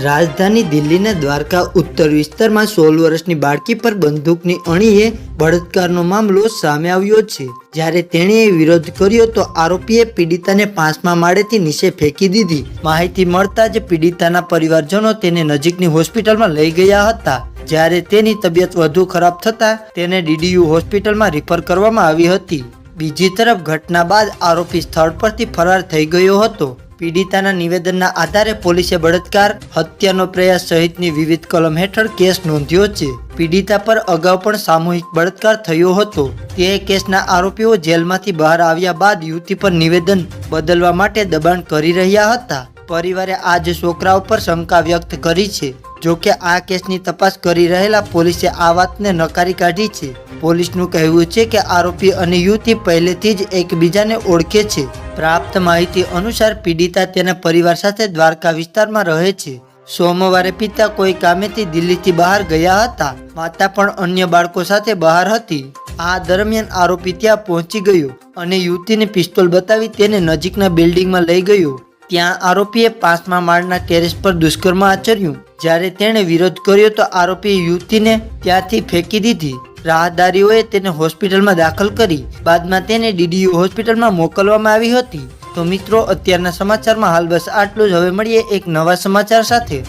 રાજધાની દિલ્હીના દ્વારકા ઉત્તર વિસ્તારમાં સોળ વર્ષની બાળકી પર બંદૂકની અણીએ બળાત્કારનો મામલો સામે આવ્યો છે. જ્યારે તેણીએ વિરોધ કર્યો તો આરોપીએ પીડિતાને પાંચમા માળેથી નીચે ફેંકી દીધી. માહિતી મળતા જ પીડિતાના પરિવારજનો તેને નજીકની હોસ્પિટલમાં લઈ ગયા હતા. જ્યારે તેની તબિયત વધુ ખરાબ થતાં તેને ડીડીયુ હોસ્પિટલમાં રિફર કરવામાં આવી હતી. બીજી તરફ ઘટના બાદ આરોપી સ્થળ પરથી ફરાર થઈ ગયો હતો. પીડિતાના નિવેદનના આધારે પોલીસે બળાત્કાર, હત્યાનો પ્રયાસ સહિતની વિવિધ કલમ હેઠળ કેસ નોંધ્યો છે. પીડિતા પર અગાઉ પણ સામૂહિક બળાત્કાર થયો હતો. તે કેસના આરોપીઓ જેલમાંથી બહાર આવ્યા બાદ યુવતી પર નિવેદન બદલવા માટે દબાણ કરી રહ્યા હતા. પરિવારે આજ છોકરા ઉપર શંકા વ્યક્ત કરી છે. જો કે આ કેસની તપાસ કરી રહેલા પોલીસે આ વાતને નકારી કાઢી છે. પોલીસનું કહેવું છે કે આરોપી અને યુવતી પહેલેથી જ એકબીજાને ઓળખે છે. પ્રાપ્ત માહિતી અનુસાર પીડિતા તેના પરિવાર સાથે દ્વારકા વિસ્તારમાં રહે છે. સોમવારે પિતા કોઈ કામેથી દિલ્હીથી બહાર ગયા હતા. માતા પણ અન્ય બાળકો સાથે બહાર હતી. આ દરમિયાન આરોપી ત્યાં પહોંચી ગયો અને યુવતીને પિસ્તોલ બતાવી તેને નજીકના બિલ્ડિંગમાં લઈ ગયો. ત્યાં આરોપીએ પાંચમા માળના ટેરેસ પર દુષ્કર્મ આચર્યું. જ્યારે તેણે વિરોધ કર્યો તો આરોપીએ યુવતીને ત્યાંથી ફેંકી દીધી. રાહદારીઓએ તેને હોસ્પિટલમાં દાખલ કરી, બાદમાં તેને ડીડીયુ હોસ્પિટલમાં મોકલવામાં આવી હતી. તો મિત્રો, અત્યારના સમાચારમાં હાલ બસ આટલું જ. હવે મળીએ એક નવા સમાચાર સાથે.